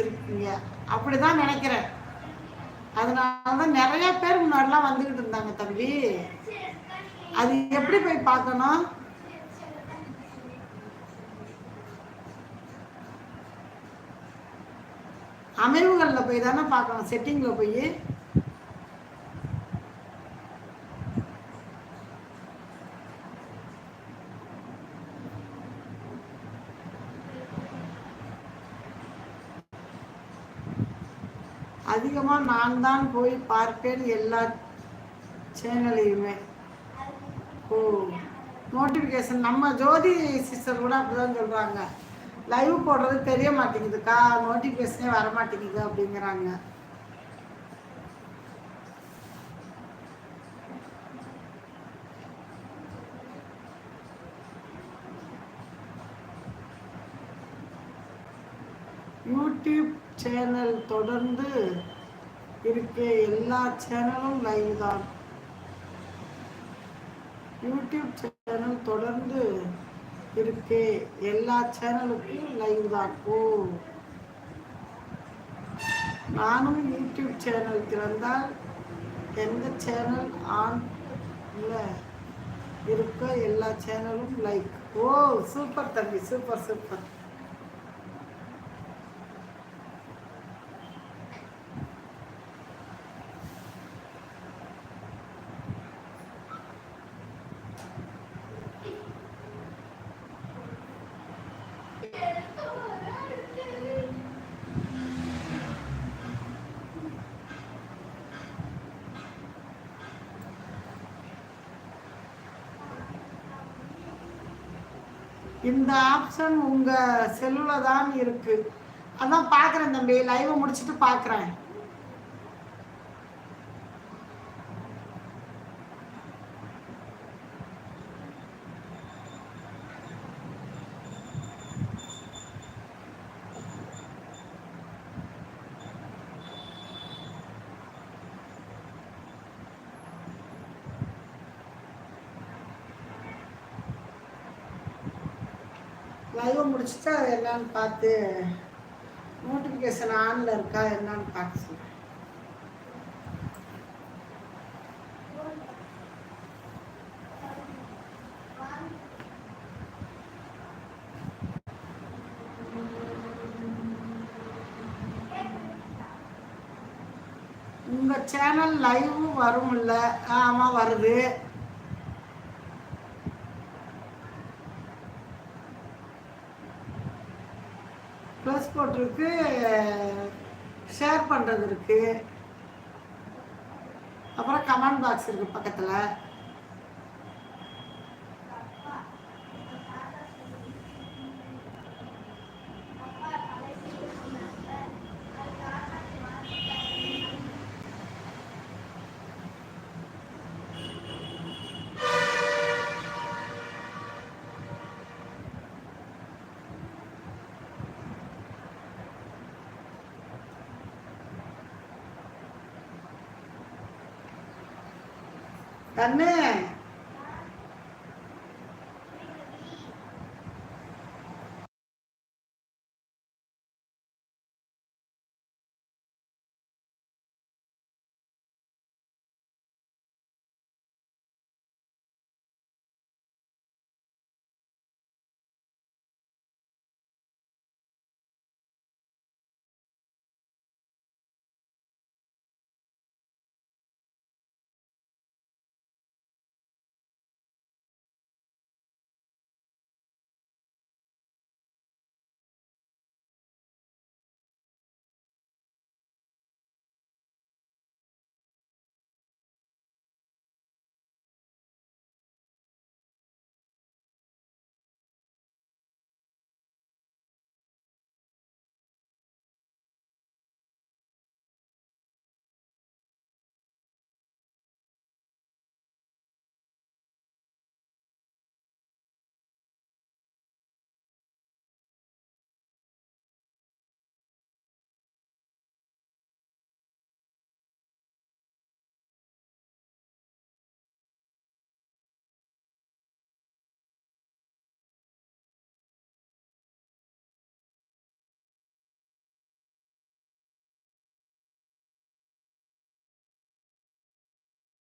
வச்சிருக்கீங்க. அப்படிதான் நினைக்கிறேன். அதனால தான் நிறைய பேர் முன்னாடிலாம் வந்துக்கிட்டு இருந்தாங்க தம்பி. அது எப்படி போய் பார்க்கணும்? அமைவுகளில் போய் தானே பார்க்கணும். செட்டிங்கில் போய். அதிகமாக நான் தான் போய் பார்ப்பேன் எல்லா சேனலையுமே. ஓ நோட்டிஃபிகேஷன் நம்ம ஜோதி சிஸ்டர் கூட அப்படிதான் சொல்கிறாங்க லைவ் போடுறது தெரிய மாட்டேங்குதுக்கா நோட்டிஃபிகேஷனே வர மாட்டேங்குது அப்படிங்கிறாங்க. யூடியூப் சேனல் தொடர்ந்து இருக்க எல்லா சேனலும் லைவ் தான். யூடியூப் சேனல் தொடர்ந்து இருக்கே எல்லா சேனலுக்கும் லைவ் தான். ஓ. நானும் யூடியூப் சேனல் திறந்தால் எந்த சேனல் ஆன் இல்லை இருக்க எல்லா சேனலும் லைக். ஓ சூப்பர் தம்பி சூப்பர் சூப்பர். இந்த ஆப்ஷன் உங்கள் செல்லில் தான் இருக்குது அதான் பார்க்குறேன் தம்பி லைவை முடிச்சுட்டு பார்க்குறேன் லைவை முடிச்சுட்டு அது என்னன்னு பார்த்து நோட்டிஃபிகேஷன் ஆனில் இருக்கா என்னன்னு பார்த்து சொல்கிறேன் உங்கள் சேனல் லைவும் வரும்ல ஆமாம் வருது. ப்ளஸ் போட்டிருக்கு ஷேர் பண்ணுறது இருக்குது அப்புறம் கமெண்ட் பாக்ஸ் இருக்குது பக்கத்தில். கண்ணு